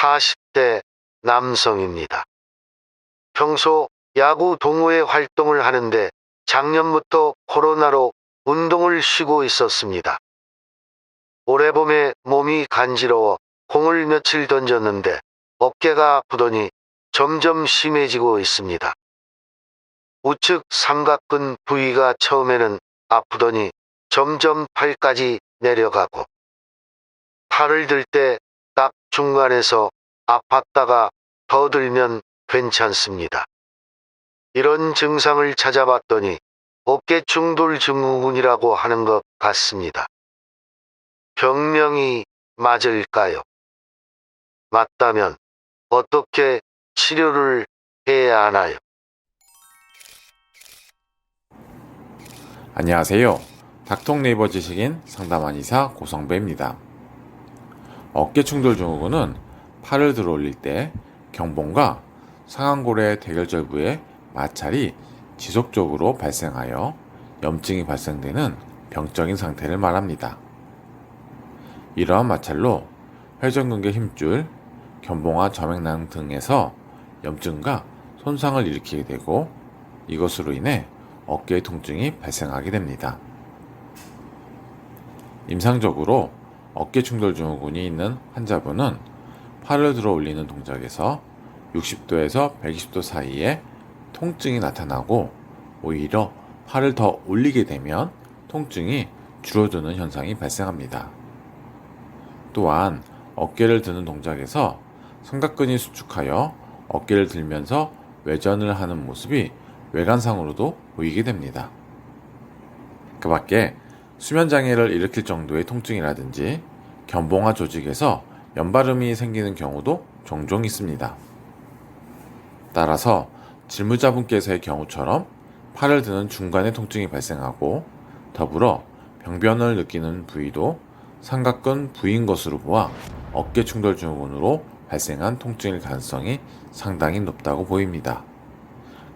40대 남성입니다. 평소 야구 동호회 활동을 하는데 작년부터 코로나로 운동을 쉬고 있었습니다. 올해 봄에 몸이 간지러워 공을 며칠 던졌는데 어깨가 아프더니 점점 심해지고 있습니다. 우측 삼각근 부위가 처음에는 아프더니 점점 팔까지 내려가고 팔을 들때딱 중간에서 아팠다가 더 들면 괜찮습니다. 이런 증상을 찾아봤더니 어깨 충돌 증후군이라고 하는 것 같습니다. 병명이 맞을까요? 맞다면 어떻게 치료를 해야 하나요? 안녕하세요. 닥통 네이버 지식인 상담한 이사 고성배입니다. 어깨 충돌 증후군은 팔을 들어 올릴 때 경봉과 상완골의 대결절 부의 마찰이 지속적으로 발생하여 염증이 발생되는 병적인 상태를 말합니다. 이러한 마찰로 회전근개 힘줄, 견봉화 점액낭 등에서 염증과 손상을 일으키게 되고 이것으로 인해 어깨의 통증이 발생하게 됩니다. 임상적으로 어깨 충돌 증후군이 있는 환자분은 팔을 들어 올리는 동작에서 60도에서 120도 사이에 통증이 나타나고 오히려 팔을 더 올리게 되면 통증이 줄어드는 현상이 발생합니다. 또한 어깨를 드는 동작에서 삼각근이 수축하여 어깨를 들면서 외전을 하는 모습이 외관상으로도 보이게 됩니다. 그 밖에 수면장애를 일으킬 정도의 통증이라든지 견봉화 조직에서 연바름이 생기는 경우도 종종 있습니다. 따라서 질무자분께서의 경우처럼 팔을 드는 중간에 통증이 발생하고 더불어 병변을 느끼는 부위도 삼각근 부위인 것으로 보아 어깨 충돌 증후군으로 발생한 통증일 가능성이 상당히 높다고 보입니다.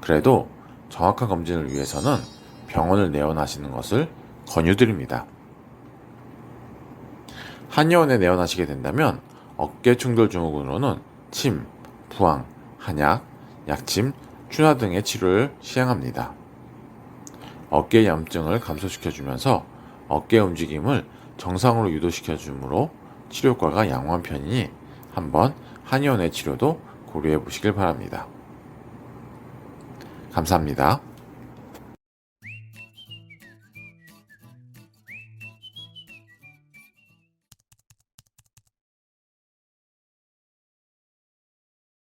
그래도 정확한 검진을 위해서는 병원을 내원하시는 것을 권유드립니다. 한의원에 내원하시게 된다면 어깨 충돌 증후군으로는 침, 부항, 한약, 약침, 추나 등의 치료를 시행합니다. 어깨 염증을 감소시켜주면서 어깨 움직임을 정상으로 유도시켜주므로 치료과가 양호한 편이니 한번 한의원의 치료도 고려해 보시길 바랍니다. 감사합니다.